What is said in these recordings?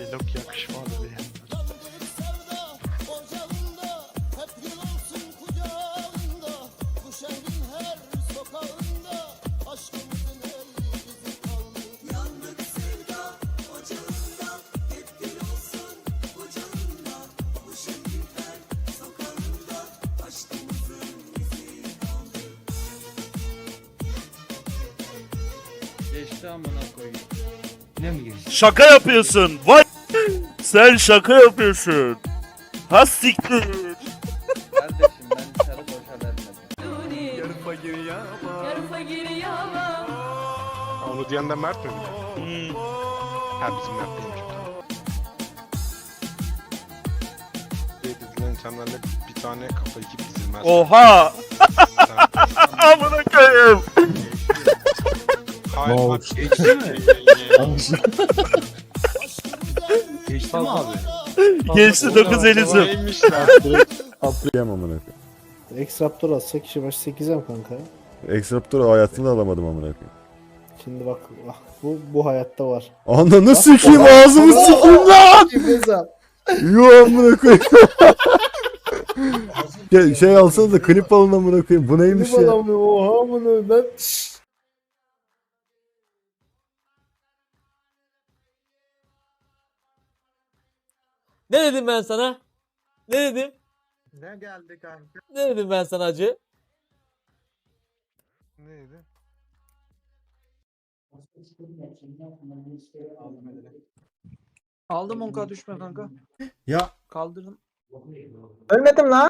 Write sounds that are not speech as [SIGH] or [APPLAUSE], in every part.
Shelok yakışmadı bir. sevda ocağında hep yıl olsun kucağında bu şehrin her sokağında aşkımızın el izi kaldı. Yandık sevda ocağında hep yıl olsun kucağında bu şehrin her sokağında aşkımızın izi kaldı. Geçti amına koyayım. Ne mi geçti? Şaka yapıyorsun. Vay. Sen şaka yapıyorsun. Ha siktir. Kardeşim ben sarı boşa vermedim. Yarı fakir yama. Onu diyen de Mert mi? Hmm. Ha bizim Mert değilmiş. Diye dizilen insanlarla bir tane kafa iki dizilmez. Oha. Amına koyayım. Hayır bak. Geçti mi? [LAUGHS] Geçti mi abi? Geçti 9 elizim. Neymiş lan? [LAUGHS] Atlayamam amına koyayım. X-Raptor atsa kişi başı 8'e kanka? X-Raptor'u hayatımda alamadım amına koyayım. Şimdi bak ah, bu bu hayatta var. Ananı sikeyim ağzımı sikeyim lan. Kimeza. Yo amına koyayım. [LAUGHS] Şey, şey alsanız da klip alın amına koyayım. Bu neymiş Bu ya? oha bunu ben Ne dedim ben sana? Ne dedim? Ne geldi kanka? Ne dedim ben sana acı? Neydi? Aldım 10k düşme kanka. Ya Kaldırdım. ölmedim lan.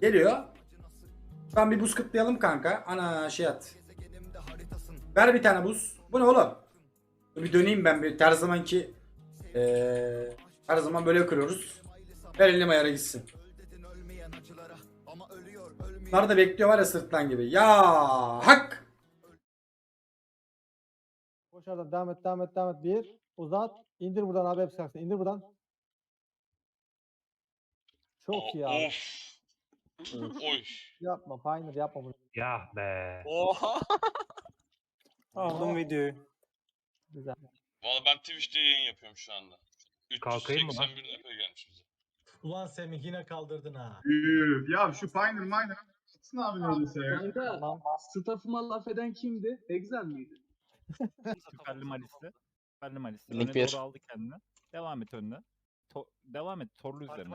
Geliyor. Ben bir buz kıtlayalım kanka. Ana şey at. Ver bir tane buz. Bu ne oğlum? Bir döneyim ben bir her zamanki eee her zaman böyle kırıyoruz. Ver elim ayara gitsin. Bunlar da bekliyor var ya sırtlan gibi. Ya hak. Koş oradan devam et devam et devam et. Bir uzat. İndir buradan abi hepsi kalksın. İndir buradan. Çok iyi abi. Oy. Yapma Pioneer yapma bunu. Ya be. Oha. Aldım videoyu. Güzel. Valla ben Twitch'te yayın yapıyorum şu anda. Kalkayım mı lan? 381 nefe gelmiş bize. Ulan Semih yine kaldırdın ha. Ya şu Pioneer Miner Gitsin abi neredeyse ya. Kanka staffıma laf eden kimdi? Exel miydi? Süperli Malis'te. Süperli Malis'te. Link Öne bir. doğru aldı kendini. Devam et önüne. To- devam et torlu üzerine.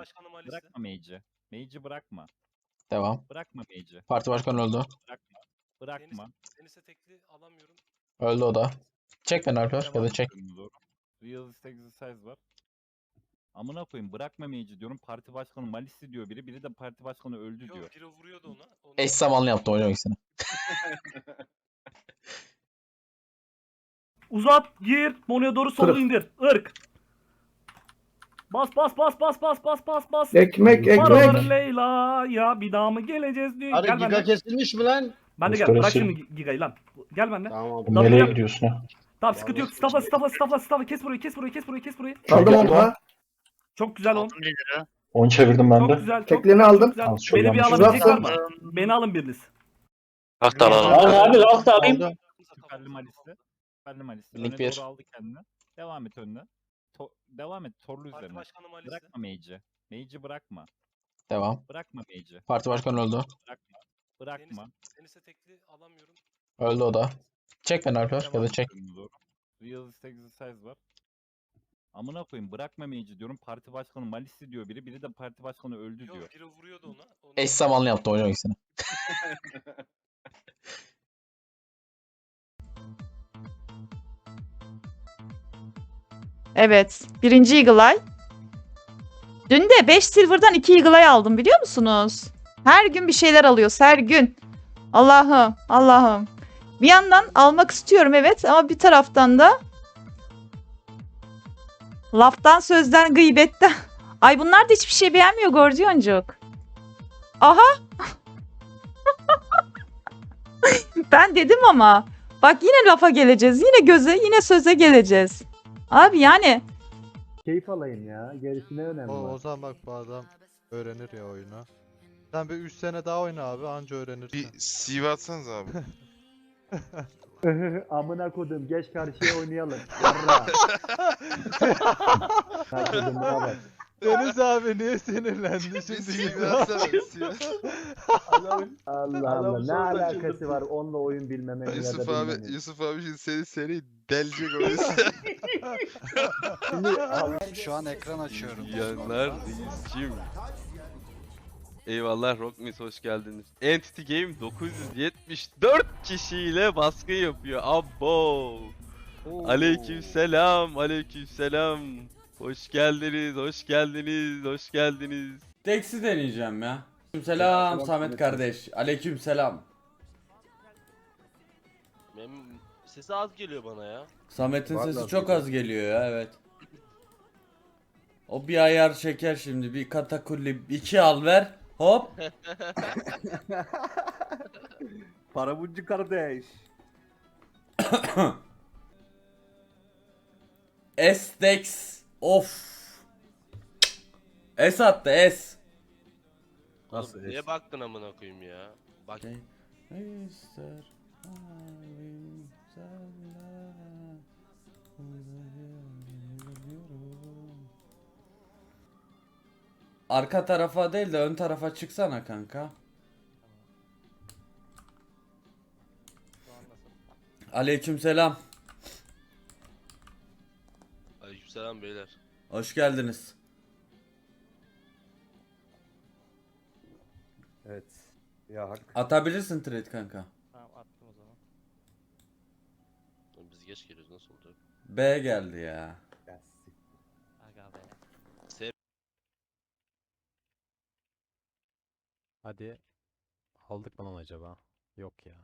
Bırakma Mage'i. Mage'i bırakma. Devam. Bırakma Mage'i. Parti başkanı öldü. Bırakma. Bırakma. Deniz'e tekli alamıyorum. Öldü o da. Çek beni Alper ya da çek. Realistic exercise var. Amına koyayım bırakma Mage'i diyorum. Parti başkanı Malis'i diyor biri. Biri de parti başkanı öldü diyor. biri vuruyordu ona. Onu... Eş zamanlı yaptı oynamak ikisini. [LAUGHS] Uzat, gir, Mono'ya doğru solu indir. Irk. Bas bas bas bas bas bas bas bas. Ekmek Paraları Leyla ya bir daha mı geleceğiz diyor. Hadi gel giga kesilmiş mi lan? Ben de gel. Bırak şimdi gigayı lan. Gel benden. Tamam. Tamam, Nereye yap. gidiyorsun ha? Tamam sıkıntı yok. Staffla staffla staffla staffla. Kes burayı kes burayı kes burayı kes burayı. Aldım onu. Çok güzel on. Onu çevirdim Çok güzel. Çok Teklini güzel, çok aldım. güzel. Tamam, çok Beni bir yanlış. alabilecek var mı? Beni alın biriniz. Kalk da Abi rahat alayım. Süperli Malis'te. Süperli Malis'te. Link Öne bir. doğru aldı kendini. Devam et önüne. To- devam et torlu üzerine. başkanı Malis'te. Bırakma Mage'i. Mage'i bırakma. Devam. Bırakma Mage'i. Parti başkanı öldü. Bırakma. Bırakma. Deniz'e tekli alamıyorum. Öldü o da. Çek beni Alper ya da çek. doğru. Realistic exercise var. Amına koyayım bırakma Mage'i diyorum. Parti başkanı Malis'i diyor biri. Biri de parti başkanı öldü diyor. biri vuruyordu ona. Onu... Eş zamanlı yaptı oynamak ikisini. [LAUGHS] [LAUGHS] Evet. Birinci Eagle Eye. Dün de 5 Silver'dan 2 Eagle Eye aldım biliyor musunuz? Her gün bir şeyler alıyoruz her gün. Allah'ım Allah'ım. Bir yandan almak istiyorum evet ama bir taraftan da laftan sözden gıybetten. [LAUGHS] Ay bunlar da hiçbir şey beğenmiyor Gordiyoncuk. Aha. [LAUGHS] ben dedim ama. Bak yine lafa geleceğiz. Yine göze yine söze geleceğiz. Abi yani Keyif alayım ya. Gerisi ne önemli O, o zaman bak bu adam öğrenir ya oyunu. Sen bir 3 sene daha oyna abi anca öğrenirsin. CV atsanız abi. [LAUGHS] [LAUGHS] Amına kodum geç karşıya oynayalım. [LAUGHS] Yarra. Karşıya bak. Deniz abi niye sinirlendi şimdi? Allah Allah ne alakası var onunla oyun bilmemenin ya da bilmemenin. Yusuf abi şimdi seni seni delecek oyun. Şimdi Allah- Şu an ekran açıyorum. Yanlar reisçim. Eyvallah Rockmis hoş geldiniz. Entity Game 974 kişiyle baskı yapıyor. Abo. Aleykümselam, aleykümselam. Hoş geldiniz, hoş geldiniz, hoş geldiniz. Teksi deneyeceğim ya. Selam Samet kardeş. Aleyküm selam. Benim sesi az geliyor bana ya. Samet'in sesi çok az geliyor ya evet. O bir ayar çeker şimdi. Bir katakulli iki al ver. Hop. [LAUGHS] Parabuncu kardeş. [COUGHS] Estex. Of. S attı S. Oğlum, niye baktın amına koyayım ya? Bak uzayabiliyorum. Arka tarafa değil de ön tarafa çıksana kanka. Aleykümselam. Aleykümselam beyler. Hoş geldiniz. Evet. Ya hak. Atabilirsin trade kanka. Tamam attım o zaman. Oğlum Biz geç geliyoruz nasıl oldu? B geldi ya. Aga be. Hadi. Aldık mı lan acaba? Yok ya.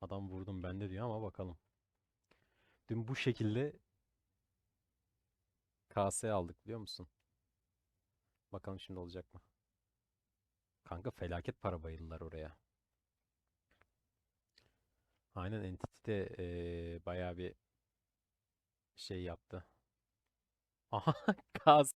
Adam vurdum bende diyor ama bakalım. Dün bu şekilde KS aldık biliyor musun? Bakalım şimdi olacak mı? Kanka felaket para bayıldılar oraya. Aynen Entity de eee, bayağı bir şey yaptı. Aha [LAUGHS] KS